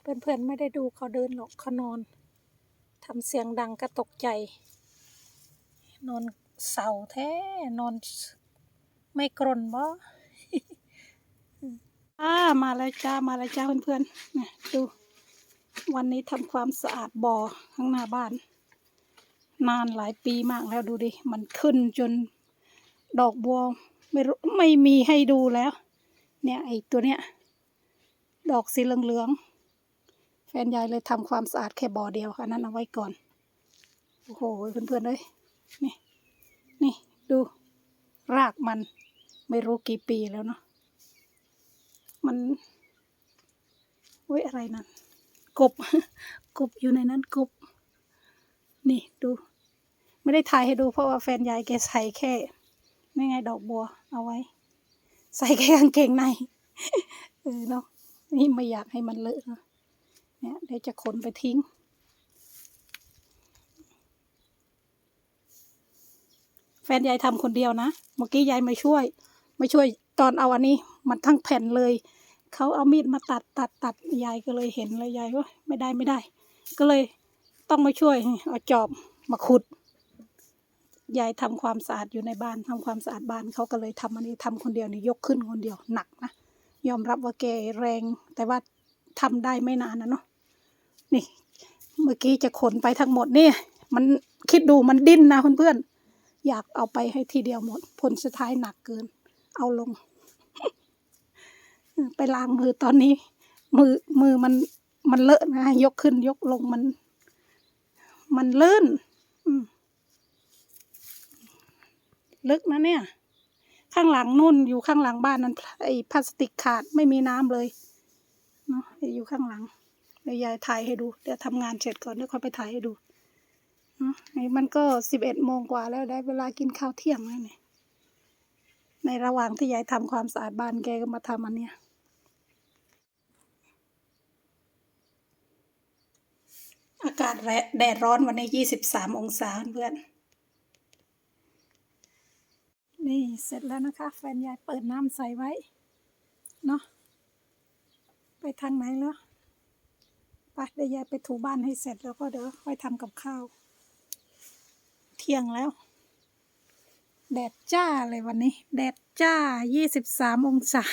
เพื่อนๆไม่ได้ดูเขาเดินหรอกเขานอนทำเสียงดังก็ตกใจ นอนเสาแท้นอนไม่กรนบ่อ่ามาแล้วจ้ามาแล้วจ้าเพื่อนๆนะดู วันนี้ทำความสะอาดบ่อข้างหน้าบ้าน นานหลายปีมากแล้วดูดิ มันขึ้นจนดอกบัวไม่ไม่มีให้ดูแล้ว เนี่ยไอตัวเนี้ย ดอกสีเหลืองๆ แฟนยายเลยทำความสะอาดแค่บ่อเดียวอันนั้นเอาไว้ก่อน โอ้โหเพื่อนๆเลยนี่นี่ดูรากมันไม่รู้กี่ปีแล้วเนาะมันเว้ยอะไรนั่นกบ กบอยู่ในนั้นกบ นี่ดู ไม่ได้ถ่ายให้ดูเพราะว่าแฟนยายแกใส่แค่ไม่ไงดอกบัว เอาไว้ ใส่แค่กางเกงในเออเนาะนี่ไม่อยากให้มันเลอะนะ เนี่ยเดี๋ยวจะขนไปทิ้ง แฟนยายทำคนเดียวนะ เมื่อกี้ยายมาช่วย มาช่วยตอนเอาอันนี้ มันทั้งแผ่นเลย เขาเอามีดมาตัดตัดตัดยายก็เลยเห็นเลยยายว่าไม่ได้ไม่ได้ ก็เลยต้องมาช่วย เอาจอบมาขุดยายทำความสะอาดอยู่ในบ้านทำความสะอาดบ้านเขาก็เลยทำอันนี้ทำคนเดียวนี่ยกขึ้นคนเดียวหนักนะยอมรับว่าแกแรงแต่ว่าทำได้ไม่นานนะเนาะ นี่ เมื่อกี้จะขนไปทั้งหมดนี่ มันคิดดูมันดิ้นนะเพื่อนๆอยากเอาไปให้ทีเดียวหมด ผลสุดท้ายหนักเกิน เอาลง ไปล้างมือตอนนี้ มือมือมันมันเลอะนะยกขึ้นยกลงมัน มันลื่นลึกนะเนี่ย ข้างหลังนู่นอยู่ข้างหลังบ้านนั้นไอ้พลาสติกขาดไม่มีน้ำเลยเนาะอยู่ข้างหลัง เดี๋ยวยายถ่ายให้ดู เดี๋ยวทำงานเสร็จก่อนเดี๋ยวค่อยไปถ่ายให้ดูนี่มันก็สิบเอ็ดโมงกว่าแล้วได้เวลากินข้าวเที่ยงแล้วเนี่ยในระหว่างที่ยายทำความสะอาดบ้านแกก็มาทำอันเนี้ยอากาศแดดร้อนวันนี้ยี่สิบสามองศาเพื่อน นี่เสร็จแล้วนะคะ แฟนยายเปิดน้ำใส่ไว้ เนาะไปทางไหนแล้ว ไปเดี๋ยวยายไปถูบ้านให้เสร็จแล้วก็เดี๋ยวค่อยทำกับข้าว เที่ยงแล้ว แดดจ้าเลยวันนี้ แดดจ้ายี่สิบสามองศา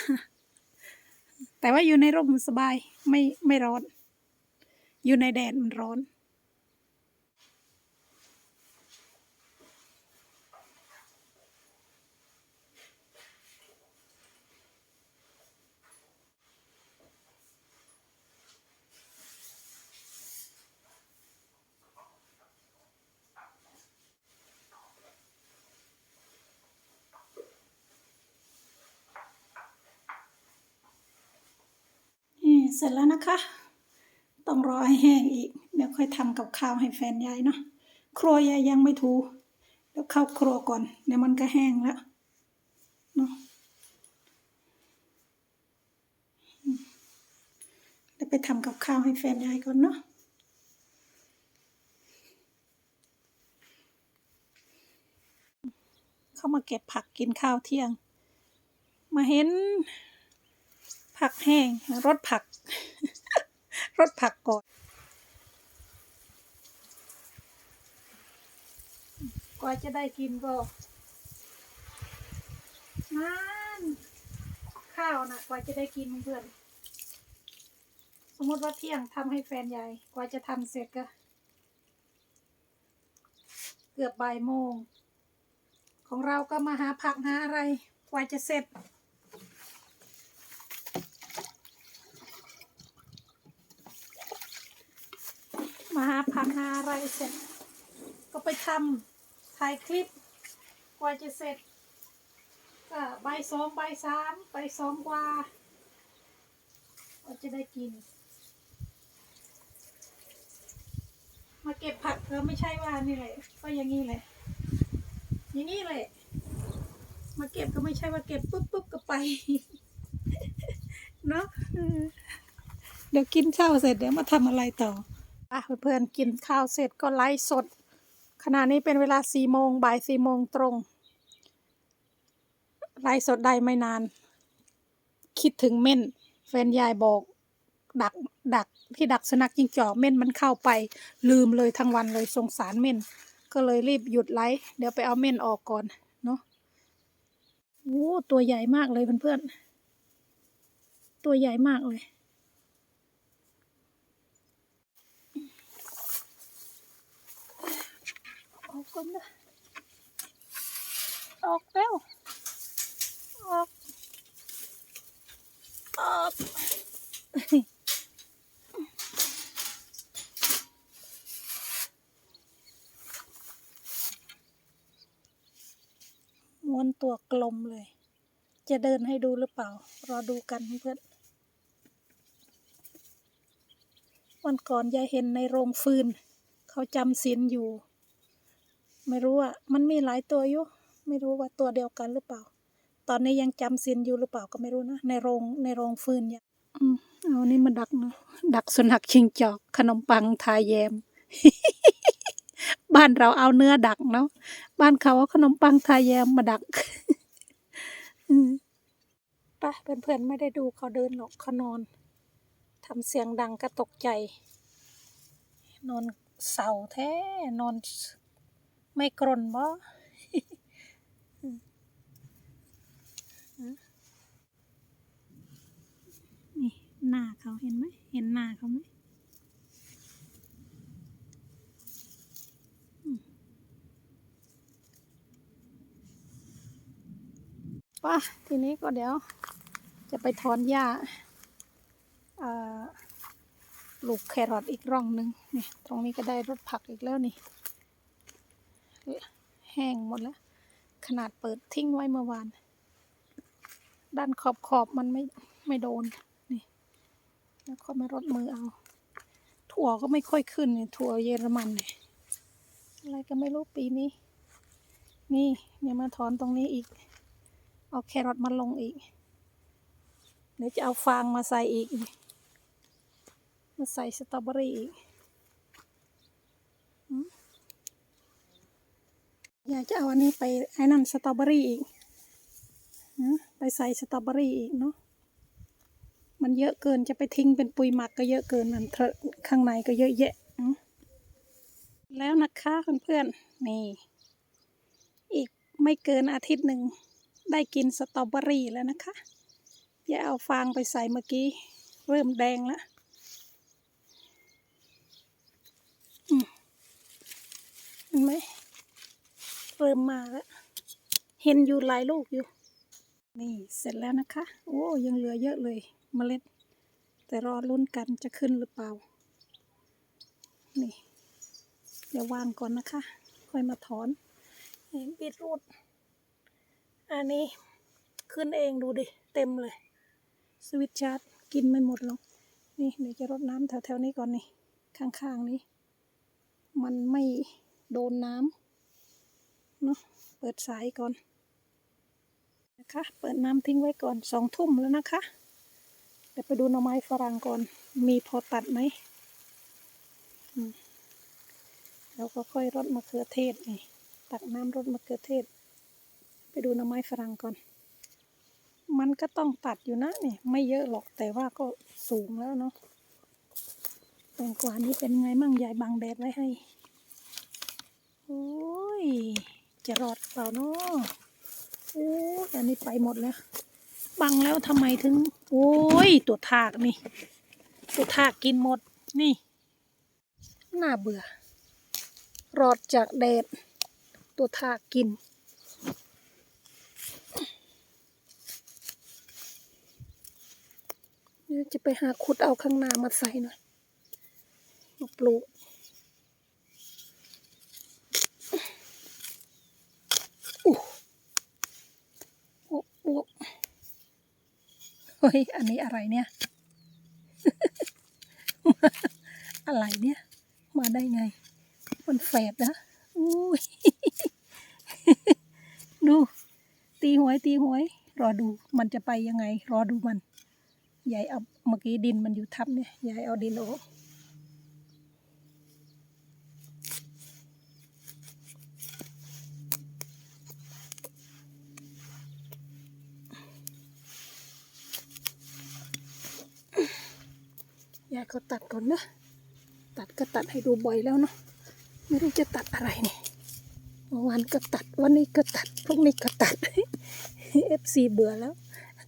แต่ว่าอยู่ในร่มสบายไม่ไม่ร้อน อยู่ในแดดมันร้อน นี่ เสร็จแล้วนะคะ ต้องรอให้แห้งอีก เดี๋ยวค่อยทำกับข้าวให้แฟนยายเนาะ ครัวยายยังไม่ถูเดี๋ยวเข้าครัวก่อน เดี๋ยวมันก็แห้งแล้วเนาะเดี๋ยวไปทำกับข้าวให้แฟนยายก่อนเนาะเข้ามาเก็บผักกินข้าวเที่ยง มาเห็นผักแห้งรสผัก รสผักก่อน กว่าจะได้กินก็นานข้าวนะกว่าจะได้กินเพื่อน สมมติว่าเที่ยงทำให้แฟนใหญ่กว่าจะทำเสร็จก็ เกือบบ่ายโมง ของเราก็มาหาผักหาอะไร กว่าจะเสร็จ มาหา ผักหาอะไรเสร็จ ก็ไปทำถ่ายคลิป กว่าจะเสร็จ ก็ใบสองใบสามใบสองกว่าก็จะได้กิน มาเก็บผักก็ไม่ใช่ว่านี่แหละก็อย่างนี้แหละอย่างนี้แหละมาเก็บก็ไม่ใช่ว่าเก็บปุ๊บปุ๊บก็ไปเนาะเดี๋ยวกินข้าเสร็จเดี๋ยวมาทำอะไรต่อ อะเพื่อนๆกินข้าวเสร็จก็ไลฟ์สด ขณะนี้เป็นเวลาสี่โมงบ่ายสี่โมงตรง ไลฟ์สดได้ไม่นาน คิดถึงเม่น แฟนยายบอก ดักดักที่ดักสุนัขจิงจอกเม่นมันเข้าไปลืมเลยทั้งวันเลยสงสารเม่น ก็เลยรีบหยุดไลฟ์เดี๋ยวไปเอาเม่นออกก่อนเนาะโอ้ตัวใหญ่มากเลยเพื่อนๆตัวใหญ่มากเลย ออกก่อออกแล้วออกออกม้วนตัวกลมเลย จะเดินให้ดูหรือเปล่า รอดูกันเพื่อนวันก่อนยายเห็นในโรงฟืน เขาจำศีลอยู่ ไม่รู้อะมันมีหลายตัวอยู่ ไม่รู้ว่าตัวเดียวกันหรือเปล่า ตอนนี้ยังจำศีลอยู่หรือเปล่าก็ไม่รู้นะ ในโรงในโรงฟืนเนี่ยอืมเอานี่มาดักเนาะดักสุนัขชิงจอก ขนมปังทาแยม บ้านเราเอาเนื้อดักเนาะบ้านเขาเอาขนมปังทาแยมมาดักอืมไปเพื่อนๆไม่ได้ดูเขาเดินหรอกเขานอนทำเสียงดังก็ตกใจ นอนเศร้าแท้นอน ไม่กรนบ่นี่หน้าเขาเห็นไหม เห็นหน้าเขาไหมอืมป่ะทีนี้ก็เดี๋ยว จะไปถอนหญ้าเอ่อปลูกแครอทอีกร่องหนึ่งนี่ ตรงนี้ก็ได้รถผักอีกแล้วนี่แห้งหมดแล้ว ขนาดเปิดทิ้งไว้เมื่อวาน ด้านขอบขอบมันไม่ไม่โดน นี่ แล้วก็มารดมือเอา ถั่วก็ไม่ค่อยขึ้นเนี่ยถั่วเยอรมันเนี่ยอะไรก็ไม่รู้ปีนี้ นี่เนี่ยมาถอนตรงนี้อีก เอาแครอทมาลงอีก เดี๋ยวจะเอาฟางมาใส่อีก มาใส่สตรอเบอรี่อีก อืม อยากจะเอาอันนี้ไปไอ้นั่นสตรอเบอรี่อีกฮะไปใส่สตรอเบอรี่อีกเนาะมันเยอะเกินจะไปทิ้งเป็นปุยหมักก็เยอะเกินมันเถอะข้างในก็เยอะแยะแล้วนะคะเพื่อนๆนี่ อีกไม่เกินอาทิตย์หนึ่งได้กินสตรอเบอรี่แล้วนะคะอย่าเอาฟางไปใส่เมื่อกี้ เริ่มแดงแล้วอืมเห็นไหม เริ่มมาแล้ว เห็นอยู่หลายลูกอยู่ นี่เสร็จแล้วนะคะ โอ้ยังเหลือเยอะเลยเมล็ด แต่รอลุ้นกันจะขึ้นหรือเปล่า นี่ เดี๋ยววางก่อนนะคะ ค่อยมาถอนนี่บีทรูด อันนี้ขึ้นเองดูดิ เต็มเลย สวิตชาร์จกินไม่หมดหรอกนี่เดี๋ยวจะรดน้ำแถวๆนี้ก่อนนี่ ข้างๆนี้ มันไม่โดนน้ำ เนาะเปิดสายก่อนนะคะ เปิดน้ำทิ้งไว้ก่อนสองทุ่มแล้วนะคะเดี๋ยวไปดูหน่อไม้ฝรั่งก่อน มีพอตัดไหมแล้วก็ค่อยรดมะเขือเทศนี่ตักน้ำรดมะเขือเทศ ไปดูหน่อไม้ฝรั่งก่อน มันก็ต้องตัดอยู่นะนี่ไม่เยอะหรอกแต่ว่าก็สูงแล้วเนาะแตงกวานี้เป็นไงมั่งยายบังแดดไว้ให้ โอ้ย จะรอดเปล่าเนาะโอ้ยอันนี้ไปหมดแล้ว บังแล้วทำไมถึง โอ้ย ตัวทากนี่ ตัวทากกินหมด นี่ น่าเบื่อ รอดจากแดด ตัวทากกินจะไปหาขุดเอาข้างหน้ามาใส่หน่อยมาปลูก อู้โอ้โอ้เฮ้ย อันนี้อะไรเนี่ย อะไรเนี่ย มาได้ไง มันแฝดนะอุ้ย ดู ตีหวยตีหวย รอดูมันจะไปยังไง รอดูมัน ยายเอาเมื่อกี้ดินมันอยู่ทับเนี่ย ยายเอาดินออ ยายก็ตัดก่อนนะ ตัดก็ตัดให้ดูบ่อยแล้วเนาะ ไม่รู้จะตัดอะไรนี่เมื่อวานก็ตัด วันนี้ก็ตัด พรุ่งนี้ก็ตัดเอฟซีเบื่อแล้ว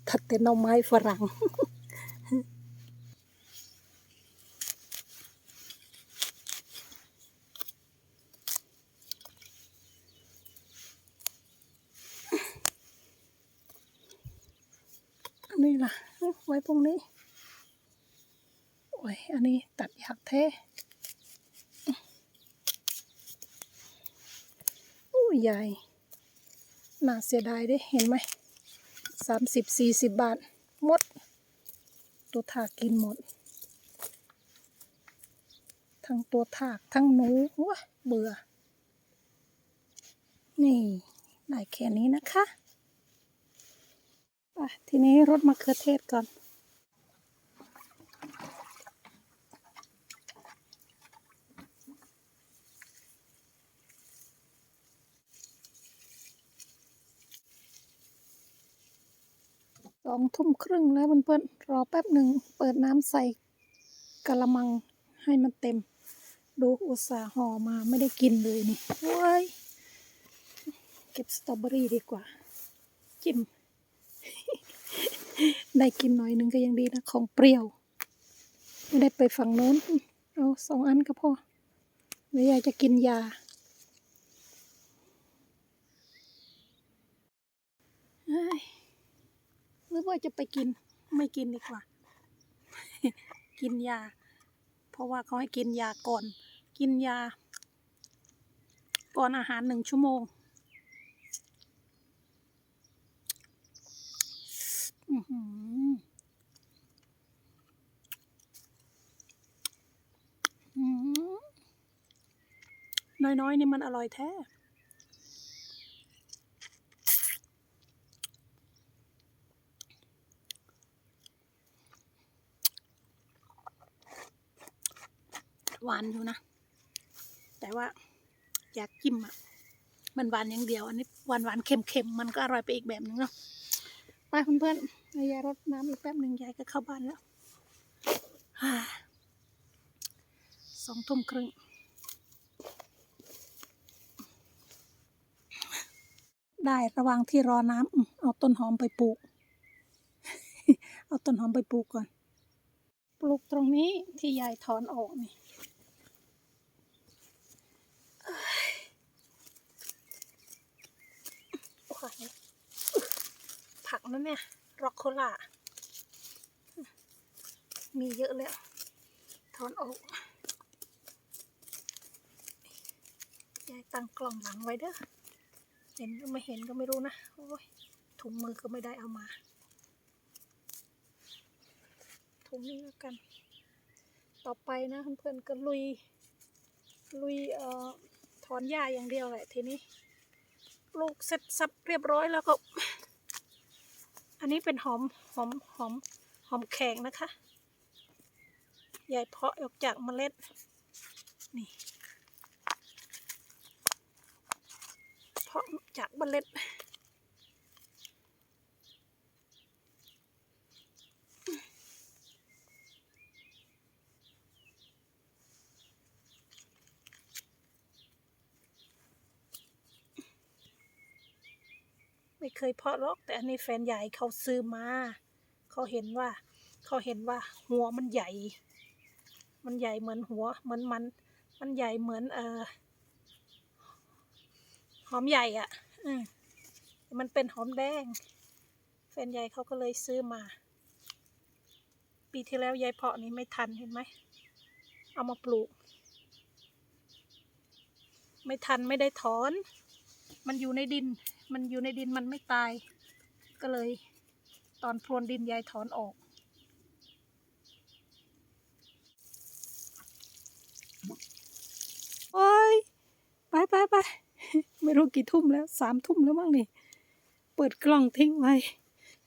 ตัดแต่หน่อไม้ฝรั่งอันนี้ล่ะไว้พรุ่งนี้ ย อันนี้ตัดยากแท้อู้ใหญ่ น่าเสียดายเด้เห็นไหมสามสิบสี่สิบบาท หมด ตัวถากกินหมด ทั้งตัวถากทั้งหนูว้าเบื่อ นี่ได้แค่นี้นะคะไปทีนี้รดมะเขือเทศก่อน สองทุ่มครึ่งแล้วเพื่อนๆรอแป๊บหนึ่งเปิดน้ำใส่กะละมังให้มันเต็ม ดูอุตสาห์ห่อมาไม่ได้กินเลยนี่โว้ยเก็บสตรอเบอรี่ดีกว่า จิ้ม ได้กินหน่อยหนึ่งก็ยังดีนะ ของเปรี้ยว ไม่ได้ไปฝั่งโน้น เอาสองอันก็พอเดี๋ยายจะกินยา เอ้ย หรือ ว่าจะไปกินไม่กินดีกว่า กินยา เพราะว่าเขาให้กินยาก่อน กินยา ก่อนอาหารหนึ่งชั่วโมงน้อยๆนี่มันอร่อยแท้านอยู่นะ แต่ว่าอยากจิ้มอะ มันหวานอย่างเดียว อันนี้หวานหวานเค็มๆมันก็อร่อยไปอีกแบบนึงเนาะ ไปเพื่อนๆให้ยายรดน้ำอีกแป๊บหนึ่งยายก็เข้าบ้านแล้วสองทุ่มครึ่งได้ระว่างที่รอน้ำเอาต้นหอมไปปลูก เอาต้นหอมไปปลูกก่อน ปลูกตรงนี้ที่ยายถอนออกนี่ โอ้ยผักนั่นเนี่ร็อกโคล่า มีเยอะแล้วถอนออกยายตั้งกล่องหลังไว้เด้อ เห็นไม่เห็นก็ไม่รู้นะ โอ้ย ถุงมือก็ไม่ได้เอามา ถุงนี้แล้วกัน ต่อไปนะเพื่อนๆก็ลุย ลุยเอ่อถอนหญ้าอย่างเดียวแหละทีนี้ ปลูกเสร็จสับเรียบร้อยแล้วก็ อันนี้เป็นหอมหอมหอมหอมแข็งนะคะ ใหญ่เพาะออกจากเมล็ด นี่ เพาะจากเมล็ด เคยเพาะหรอก แต่อันนี้แฟนใหญ่เขาซื้อมา เขาเห็นว่า เขาเห็นว่า หัวมันใหญ่ มันใหญ่เหมือนหัว เหมือนมัน มันใหญ่เหมือน เอ่อหอมใหญ่อะ่ะ อืมมันเป็นหอมแดง แฟนใหญ่เขาก็เลยซื้อมา ปีที่แล้วยายเพาะนี้ไม่ทันเห็นไหม เอามาปลูก ไม่ทันไม่ได้ถอน มันอยู่ในดิน มันอยู่ในดินมันไม่ตาย ก็เลย ตอนพรวนดินยายถอนออกโอ้ยไปไปไปไม่รู้กี่ทุ่มแล้วสามทุ่มแล้วมั้งนี่ เปิดกล้องทิ้งไว้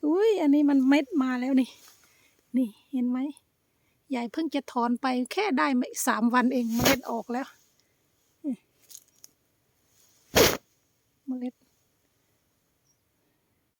อุ้ยอันนี้มันเม็ดมาแล้วนี่ นี่เห็นไหมยายเพิ่งจะถอนไปแค่ได้ไม่สามวันเองเมล็ดออกแล้ว เมล็ด